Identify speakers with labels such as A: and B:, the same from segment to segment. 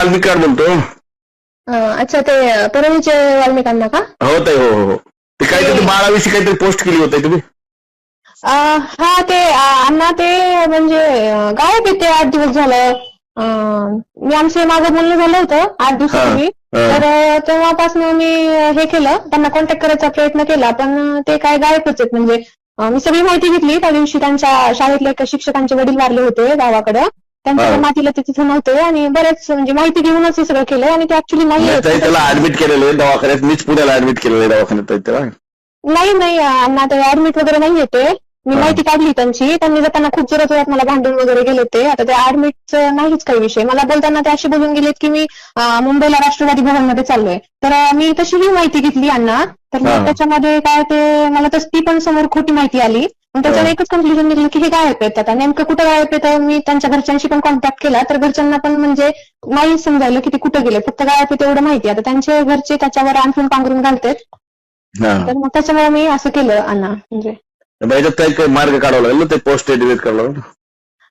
A: Valmik card बोलतो
B: अं, अच्छा ते परळीचे वाल्मिकांना का?
A: हो ताई हो हो हो. ते काहीतरी बाळाविषयी काहीतरी पोस्ट केली होती तुम्ही.
B: अं, हा ते अं, अण्णा ते म्हणजे अं, गायब आहे ते आठ दिवस झालं. अं, मी आमचे माझं बोलणं झालं होतं आठ दिवसापूर्वी.
A: हा.
B: तर अं, तेव्हापासून मी अं, हे केलं. त्यांना कॉन्टॅक्ट करायचा प्रयत्न केला पण अं, ते काय गायबच आहेत. म्हणजे अं, मी सगळी माहिती घेतली. त्या दिवशी त्यांच्या शाळेतल्या एका शिक्षकांचे वडील वारले होते गावाकडं. त्यांच्या. मातीला ते तिथे नव्हते आणि बरेच म्हणजे माहिती घेऊनच हे सगळं केलं आणि ते ऍक्च्युली नाही
A: नाही, ताई त्याला. ऍडमिट केलेलं आहे दवाखान्यात. मीच पुण्याला ऍडमिट केलेलं आहे दवाखान्यात ताई त्याला.
B: नाही नाही अण्णा ते ऍडमिट वगैरे नाही येते मी
A: हा.
B: माहिती काढली त्यांची. त्यांनी जाताना खूप जोरात जोरात मला भांडून वगैरे गेले ते आता ते ऍडमिटचं नाहीच काही विषय. मला बोलताना ते असे बोलून गेलेत की मी अं, मुंबईला राष्ट्रवादी भवनमध्ये चाललोय. तर अं, मी तशीही माहिती घेतली अण्णा. तर
A: हा.
B: मग त्याच्यामध्ये काय ते मला तस ती पण समोर खोटी माहिती आली. मग त्याच्यावर
A: हा.
B: एकच कन्क्लुजन निघलं की हे गायब आहेत आता नेमकं कुठं गायब तर मी त्यांच्या घरच्यांशी पण कॉन्टॅक्ट केला. तर घरच्यांना पण म्हणजे नाही समजायलं की ते कुठं गेले. फक्त गायब आहे तेवढं माहिती. आता त्यांचे घरचे त्याच्यावर आणखून पांघरून घालतात. तर मग त्याच्यामुळे मी असं केलं अण्णा. म्हणजे
A: याच्यात काही काही मार्ग काढावा लागेल ना? ते पोस्ट डिलीट करावं लागेल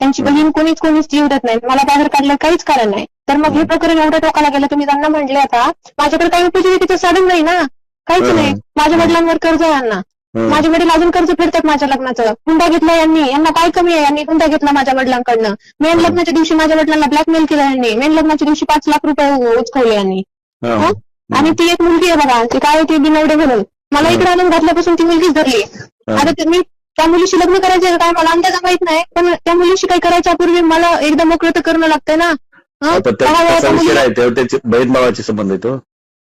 B: त्यांची बहीण कोणीच कोणीच जीव देत नाही. मला बाहेर काढलं काहीच कारण नाही. तर मग हे प्रकरण एवढ्या टोकाला गेलं तुम्ही त्यांना म्हटले आता माझ्याकडे काही उपजीविकेचं साधन नाही ना. काहीच. नाही. माझ्या वडिलांवर कर्ज आहे यांना. माझे वडील अजून कर्ज फेडतात माझ्या लग्नाचं. हुंडा घेतला यांनी. यांना काय कमी आहे. यांनी हुंडा घेतला माझ्या वडिलांकडनं. मेन. लग्नाच्या दिवशी माझ्या वडिलांना ब्लॅकमेल केलं यांनी. मेन लग्नाच्या दिवशी पाच लाख रुपये उचकवले यांनी. आणि ती एक मुलगी आहे बघा ती काय ती बिनवडे म्हणून. मला. इकडे आणून घातल्यापासून ती मुलगीच धरली. आता मी त्या मुलीशी लग्न करायचं काय मला अंदाज माहीत नाही. पण त्या मुलीशी काही करायच्या पूर्वी मला एकदा मोकळं तर करणं लागतंय ना. हं?
A: त्या- त्याचा आहे बहीण भावाचे संबंध आहे तो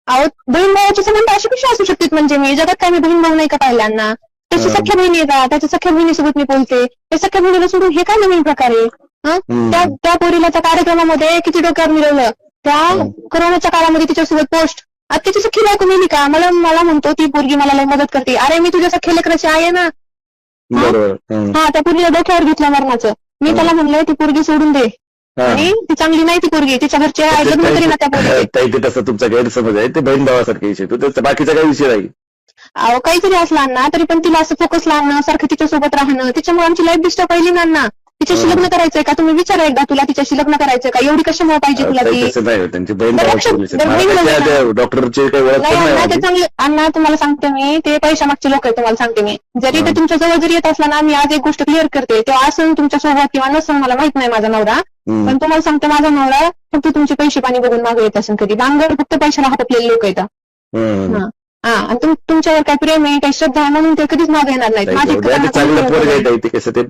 B: अहो बहीण भावाचे संबंध असे कसे असू शकतात म्हणजे? मी जगात काय मी बहीण भाऊ नाही का पाहिल्यांना? त्याची
A: हं.
B: सख्या बहिणी आहे का? त्याच्या सख्या बहिणीसोबत मी बोलते. त्या सख्या बहिणीला सोडून हे काय नवीन प्रकारे हं?
A: हं.
B: त्या त्या पोरीला त्या कार्यक्रमामध्ये किती डोक्यावर मिळवलं? त्या
A: हं.
B: कोरोनाच्या काळामध्ये तिच्यासोबत पोस्ट. आता त्याची सख्खी बायको मिळली का? मला मला म्हणतो ती पोरगी मला लय मदत करते. अरे मी तुझ्या सख्या लेकराची आहे ना.
A: बरोबर हं.
B: त्या पोरीला डोक्यावर घेतलं मरणाचं. मी. त्याला म्हणलं ती पोरगी सोडून दे. आणि ती चांगली नाही ती पोरगी तिच्या घरचे लग्न तरी ना त्या
A: तसं तुमचा गैरसमज आहे ते बहीण भावासारखे विषय तो त्याचा बाकीचा काही विषय नाही.
B: अहो काही जरी असला ना तरी पण तिला असं फोकस लावणं सारखं तिच्यासोबत राहणं त्याच्यामुळे आमची लाईफ डिस्टर्ब पाहिजे ना ना तिच्याशी. लग्न करायचंय का? तुम्ही विचारा एकदा तुला तिच्याशी लग्न करायचंय का? एवढी कशामुळे पाहिजे तुला
A: ताई
B: ती?
A: तसं नाही त्यांची बहीण
B: बरं,
A: भावाचे
B: लक्षात-
A: विषय
B: बरं,
A: मला
B: बहीण
A: त्या-
B: भावाला-
A: त्या डॉक्टरचे काही ओळख
B: नाही
A: पण नाही
B: अण्णा ते
A: माझी.
B: चांगले अण्णा तुम्हाला सांगते मी. ते पैशा मागचे लोक आहेत तुम्हाला सांगते मी. जरी ते. तुमच्या जवळ जरी येत असला ना मी आज एक गोष्ट क्लिअर करते. तेव्हा असं तुमच्यासोबत किंवा नसून मला माहीत नाही माझा नवरा. पण तुम्हाला सांगते माझा नवरा फक्त तुमचे पैसे पाणी बघून मागे येत असेल कधी. बांगर फक्त पैशाला हातपलेले लोक येतात.
A: हा.
B: हा आणि तुम- तुमच्यावर काय प्रेम आहे काही श्रद्धा आहे म्हणून ते कधीच मागे येणार नाहीत. माझी
A: ते चांगलं ते कसं ते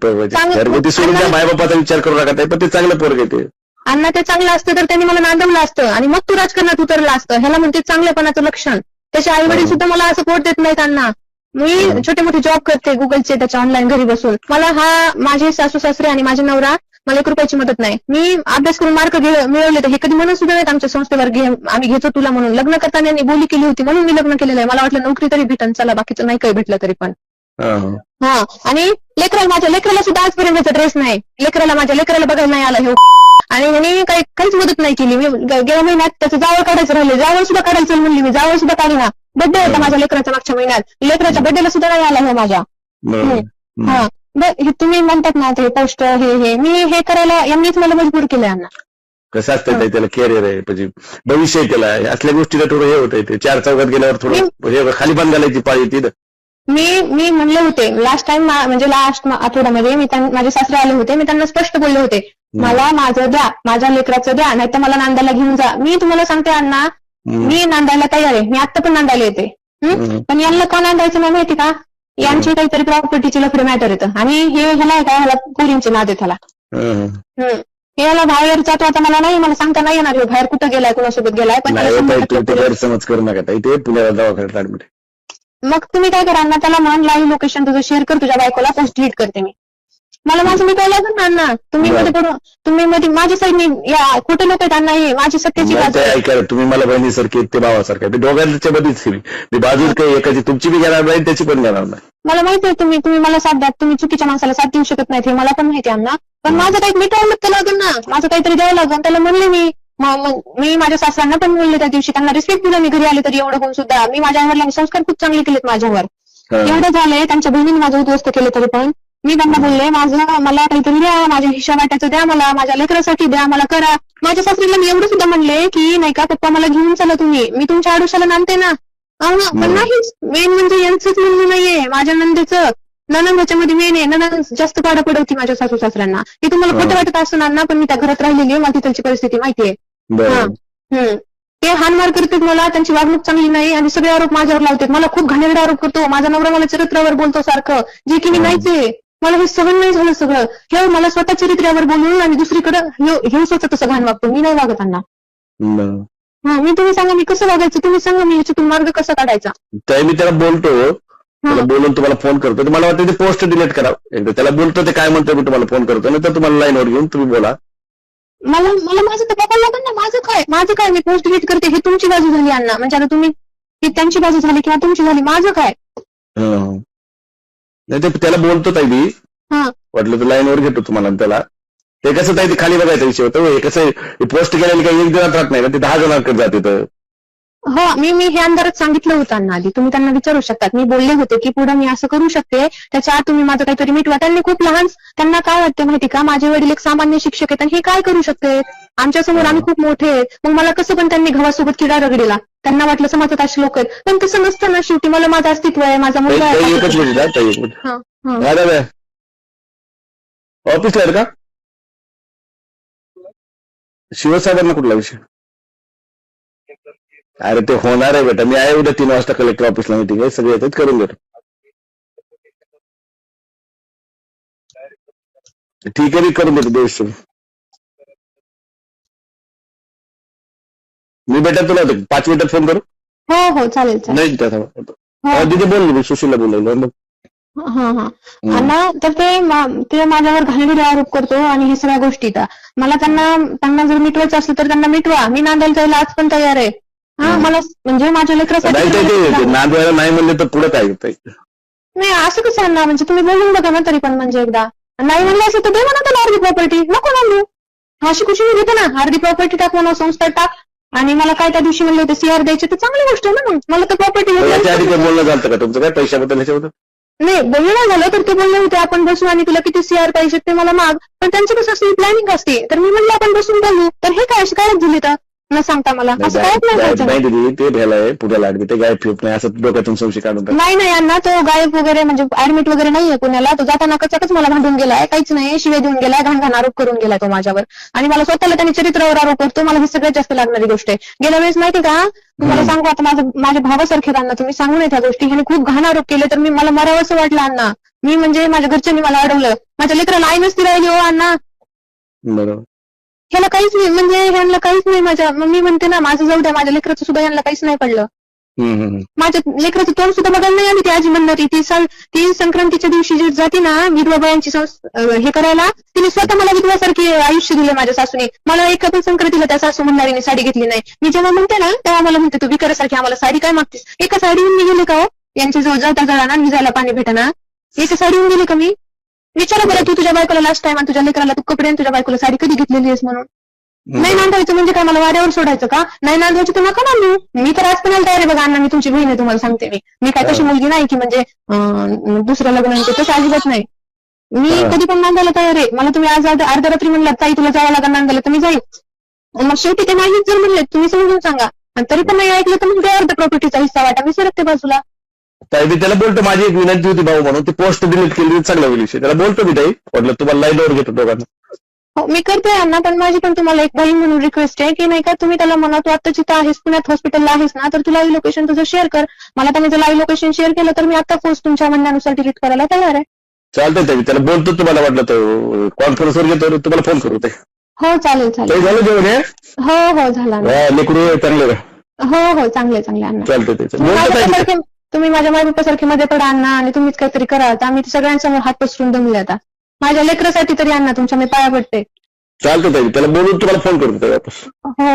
A: घरगुती सोडून त्या मायबापाचा विचार करू नका ताई, पण ते चांगलं पोरग आहे ते.
B: अण्णा ते चांगलं असतं तर त्यांनी मला नांदवलं असतं. आणि मग तू राजकारणात उतरलं असतं. ह्याला म्हणते चांगल्यापणाचं लक्षण. त्याचे आई वडील
A: हं.
B: सुद्धा मला असं पोट देत नाहीत अण्णा. मी
A: हं.
B: छोटे मोठे जॉब करते गुगलचे त्याच्या ऑनलाईन घरी बसून. मला हा माझे सासू सासरे आणि माझे नवरा मला एक रुपयाची मदत नाही. मी अभ्यास करून मार्क मिळवले तर हे कधी म्हणून सुद्धा नाहीत आमच्या संस्थेवर घे आम्ही घेतो तुला म्हणून. लग्न करताना यांनी बोली केली होती म्हणून मी लग्न केलेलं आहे. मला वाटलं नोकरी तरी भेटन. चला बाकीचं नाही काही भेटलं तरी पण.
A: हा,
B: आणि लेकराला माझ्या लेकराला सुद्धा आजपर्यंत ड्रेस नाही. लेकराला माझ्या लेकराला बघायला नाही आला हे आणि ह्याने काही काहीच मदत नाही केली. मी गेल्या महिन्यात त्याचं जावळ काढायचं राहिले. जावळ सुद्धा काढायचं म्हणली मी. जावळ सुद्धा काढिना बड्डे होता माझ्या लेकराच्या मागच्या महिन्यात. लेकराच्या बड्डेला सुद्धा नाही आला हे माझ्या.
A: हं.
B: ब- हे तुम्ही म्हणतात ना ते पोस्ट हे हे. मी हे करायला यांनीच मला मजबूर केलं यांना.
A: कसं असतं त्याला कॅरियर आहे म्हणजे भविष्य आहे त्याला. असल्या गोष्टीला थोडं हे होत ते. चार चौकात गेल्यावर थोडं हे खाली बांध घालायची पाळी तिथं
B: मी मी म्हणले होते लास्ट टाइम म्हणजे लास्ट आठवड्यामध्ये मी माझे सासरे आले होते मी त्यांना स्पष्ट बोलले होते. मला माझं द्या माझ्या लेकराचं द्या नाही तर मला नांदायला घेऊन जा. मी तुम्हाला सांगते अण्णा. मी नांदायला तयार आहे. मी आता पण नांदायला येते. पण यांना का नांदायचं नाही माहिती का? यांची काहीतरी प्रॉपर्टीचे लफडे मॅटर येतं आणि हे ह्याला आहे का? ह्याला पोरींचे नाद आहे त्याला.
A: हं.
B: हम्म. हे याला बाहेर जातो आता मला नाही मला सांगता नाही येणार ह्यो बाहेर कुठं गेलाय कुणासोबत गेलाय पण
A: नाही ताई तू ते गैरसमज करू नका ताई. ते पुण्याला दवाखान्यात ऍडमिट
B: मग तुम्ही काय करा ना त्याला म्हण लाईव्ह लोकेशन तुझं शेअर कर तुझ्या बायकोला पोस्ट डिलीट करते मी. मला माझं मी लागेल ना अण्णा तुम्ही
A: बरं.
B: मध्ये पडून तुम्ही मध्ये माझ्या साईडने या कुठे लोक आहेत अण्णा हे. माझी सत्याची
A: नाही
B: बाजू.
A: ते
B: आहे.
A: ऐका तुम्ही मला बहिणीसारखे आहेत, ते भावासारखे आहेत. ते दोघांच्या मध्येच मी मी काही एकाची तुमची बी घेणार नाही त्याची पण घेणार नाही.
B: मला माहिती आहे तुम्ही तुम्ही मला साथ द्या. तुम्ही चुकीच्या माणसाला साथ देऊ शकत नाहीत हे मला पण माहिती आहे अण्णा. पण माझं काही मिटवलं तर लागेल ना? माझं काहीतरी द्यावं लागेल. त्याला म्हणले मी. म- मग मी माझ्या सासऱ्यांना पण बोलले त्या दिवशी. त्यांना रिस्पेक्ट दिला मी. घरी आले तरी एवढं होऊन सुद्धा. मी माझ्या वडिलांनी संस्कार खूप चांगले केलेत माझ्यावर.
A: हं.
B: एवढं झालंय. त्यांच्या बहिणीने माझं उद्ध्वस्त केलं तरी पण. मी त्यांना बोलले माझं मला काहीतरी द्या माझ्या हिशा वाट्याचं द्या मला माझ्या लेकरासाठी द्या मला करा. माझ्या सासरीला मी एवढं सुद्धा म्हणले की नाही का पप्पा मला घेऊन चला तुम्ही. मी तुमच्या आडोशाला नांदते ना. पण. नाही मेन म्हणजे यांचंच म्हणणं नाहीये. माझ्या नंदेचं ननंद ह्याच्यामध्ये मेन आहे. ननंद जास्त पाडा पडवती माझ्या सासू सासऱ्यांना. ते तुम्हाला खोटं
A: हं.
B: वाटत असणार ना पण मी त्या घरात राहिलेली आहे. मला तिथलची परिस्थिती माहिती आहे.
A: बरं
B: हं. हम्म. ते हानमार करतात मला. त्यांची वागणूक चांगली नाही आणि सगळे आरोप माझ्यावर लावतात. मला खूप घाणेरडे आरोप करतो. माझा नवरा मला चरित्रावर बोलतो सारखं. जे की मी
A: हं.
B: नाहीच आहे. मला हे सहन नाही झालं सगळं. हे मला स्वतः चरित्र्यावर बोलून आणि दुसरीकडे हे स्वतः तसं घाण वागतो. मी नाही वागत त्यांना
A: बरं.
B: हा मी तुम्ही सांगा मी कसं वागायचं? तुम्ही सांगा मी ह्याच्यातून मार्ग कसा काढायचा?
A: ताई मी त्याला बोलतो. त्याला बोलून तुम्हाला फोन करतो. तर मला वाटतं ते पोस्ट डिलीट करा. एकदा त्याला बोलतो ते काय म्हणतो मी तुम्हाला फोन करतो. नाही तर तुम्हाला लाईनवर घेऊन तुम्ही बोला.
B: मला मला माझं तर बघायला लागेल ना. माझं काय? माझं काय? मी पोस्ट डिलीट करते. हे तुमची बाजू झाली अण्णा. म्हणजे आता तुम्ही त्यांची बाजू झाली किंवा तुमची झाली. माझं काय.
A: नाही ते त्याला बोलतो ताई मी.
B: हा.
A: वाटलं तर लाईनवर घेतो तुम्हाला आणि त्याला. ते कसं ताई ते खाली बघायचा विषय होतो हे कसं पोस्ट केलेलं काही एक दिनात राहत नाही ना ते दहा जणांकडे जाते तर
B: हो मी मी हे अंधारात सांगितलं होतं आधी. तुम्ही त्यांना विचारू शकतात. मी बोलले होते की पुढे मी असं करू शकते. त्याच्या आत तुम्ही माझं काहीतरी मिटवा त्यांनी खूप लहान त्यांना काय वाटतं माहिती का? माझे वडील एक सामान्य शिक्षक आहेत आणि हे काय करू शकते? आमच्यासमोर आम्ही खूप मोठे आहेत. मग मला कसं पण त्यांनी गव्हासोबत किडा रगडीला. त्यांना वाटलं समाजात असे लोक आहेत. पण तसं नसतं ना शेवटी मला माझं अस्तित्व आहे माझा मुलगा
A: ताई एकच
B: आहे
A: मिनिट हा, ताई एक मिनिट.
B: हा, हा.
A: हा, दादा. ऑफिसला आहे का? शिवसाहेबांना कुठला विषय? अरे ते होणार आहे बेटा. मी आहे उद्या तीन वाजता कलेक्टर ऑफिसला मिटिंग आहे. सगळे येतात करून देतो. ठीक आहे मी करून देतो देश मी बेटा तुला होतो. पाच मिनिटात फोन करू?
B: हो हो चालेल चालेल.
A: नाही त्या.
B: हो.
A: तिथे बोललो मी सुशीलला बोललो मग.
B: हा हा. अण्णा तर ते मा- ते माझ्यावर घाणेरडे आरोप करतो आणि हे सगळ्या गोष्टी त्या मला त्यांना त्यांना जर मिटवायचं असलं तर त्यांना मिटवा. मी नांदायला जायला आज पण तयार आहे. हा. मला म्हणजे माझ्या लेकरासाठी
A: नाही ते- ते ते नांदवायला नाही म्हणले तर पुढे काय
B: नाही असं कसं अण्णा म्हणजे तुम्ही बोलून बघा ना तरी पण म्हणजे एकदा. नाही म्हणलं असं तर दे म्हणा त्याला अर्धी प्रॉपर्टी नको ना मी अशी मी घेते ना. अर्धी प्रॉपर्टी टाक म्हणा संस्था टाक. आणि मला काय त्या दिवशी म्हणले होते सीआर द्यायचे तर चांगली गोष्ट आहे ना मग. मला तर
A: तर याच्या आधी काय
B: प्रॉपर्टी
A: बोलणं झालं का तुमचं काय? पैशाबद्दल ह्याच्याबद्दल?
B: नाही बोलणं झालं तर ते बोलले होते आपण बसू आणि तुला किती सीआर पाहिजे ते मला माग. पण त्यांचं कसं असते प्लॅनिंग असते. तर मी म्हणलं आपण बसून बोलू. तर हे काय अशी काय झाली तर न सांगता मला. असं कायच नाही
A: नाही दिली ते भ्यालाय पुण्याला ऍडमिट ते गायब फिरत नाही असं डोक्यातून संशय काढून टाक.
B: नाही नाही यांना तो गायब वगैरे म्हणजे ऍडमिट वगैरे नाहीये पुण्याला तो जाताना कचाकच मला भांडून गेलाय काहीच नाही. शिवे देऊन गेलाय घाण घाण आरोप करून गेलाय तो माझ्यावर. आणि मला स्वतःला त्यांनी चरित्रावर आरोप करतो मला ही सगळ्यात जास्त लागणारी गोष्ट आहे. गेल्या वेळेस माहिती का? तुम्हाला. सांगू आता माझं माझ्या भावासारखे अण्णा तुम्ही सांगू नये त्या गोष्टी. ह्याने खूप घाण आरोप केले तर मी मला मरावंसं वाटलं अण्णा. मी म्हणजे माझ्या घरच्यांनी मला अडवलं. माझ्या लेकराला आई नसती राहिली हो अण्णा.
A: बरोबर.
B: ह्याला काहीच नाही म्हणजे ह्यांना काहीच नाही माझ्या मग मी म्हणते ना माझं जाऊ द्या माझ्या लेकराचं सुद्धा यांना काहीच नाही पडलं. माझ्या लेकराचं तोंड सुद्धा बघायला नाही आली ती आजी म्हणणारी ती ती संक्रांतीच्या दिवशी जी जाते ना विधवा बायांची हे करायला तिने स्वतः मला विधवासारखी आयुष्य दिलं माझ्या सासूने. मला एका पण संक्रांतीला त्या सासू म्हणणारीने साडी घेतली नाही. मी जेव्हा म्हणते ना तेव्हा मला म्हणते तू विकारासारखी आम्हाला साडी काय मागतेस? एका साडीहून मी गेले का हो? यांच्या जवळ जाता जळाना मी जायला पाणी भेटना. एका साडीहून गेले का मी? विचारा बरं तू तुझ्या बायकोला लास्ट टाइम तुझ्या लेकराला तू कपडे आणि तुझ्या बायकोला साडी कधी घेतलेली आहेस म्हणून? नाही नांदायचं म्हणजे काय मला वाड्यावर सोडायचं का? नाही नांदायचं तर नका ना मी तर आज पण तयार आहे बघा अण्णा मी तुमची बहीण आहे तुम्हाला सांगते मी. मी काय तशी मुलगी नाही की म्हणजे दुसरं लग्न तसं अजिबात नाही. मी. कधी पण नांदायला तयार आहे. मला तुम्ही आज अर्ध- अर्ध्या रात्री म्हणलात ताई तुला जावं लागेल नांदायला तर मी जाईल मग शेवटी ते नाहीच जर म्हणले तुम्ही समजून सांगा. आणि तरी पण नाही ऐकलं तर मग अर्ध प्रॉपर्टीचा हिस्सा वाटा मी सरकते बाजूला.
A: ताई मी त्याला बोलतो माझी एक विनंती होती भाऊ म्हणून ती पोस्ट डिलीट केली चांगला होईल विषय. त्याला बोलतो मी ताई म्हटलं तुम्हाला लाईनवर घेतो दोघांना.
B: हो मी करते अण्णा पण माझी पण तुम्हाला एक बहीण म्हणून रिक्वेस्ट आहे की नाही का तुम्ही त्याला म्हणा तू आता जिथं आहेस पुण्यात हॉस्पिटलला आहेस ना तर तू लाईव्ह लोकेशन तुझं शेअर कर. मला तर जर लाईव्ह लोकेशन शेअर केलं तर मी आता पोस्ट तुमच्या म्हणण्यानुसार डिलीट करायला तयार आहे.
A: चालतंय ताई त्याला बोलतो तुम्हाला वाटलं तर कॉन्फरन्सवर घेतो तुम्हाला फोन करू ते.
B: हो चालेल चालेल.
A: ताई झालं जेवण हे?
B: हो हो झाला.
A: हा, लेकरू चांगले का
B: हो हो चांगले चांगले अण्णा.
A: चालतंय ते
B: तुम्ही माझ्या मायबापासारखे मध्ये पडा अण्णा आणि तुम्हीच काहीतरी करा आता आम्ही सगळ्यांसमोर हात पसरून दमले आता. माझ्या लेकरासाठी तरी अण्णा तुमच्या मी पाया पडते.
A: चालतं ताई त्याला बोलून तुम्हाला फोन करतो ताई वापस.
B: हो.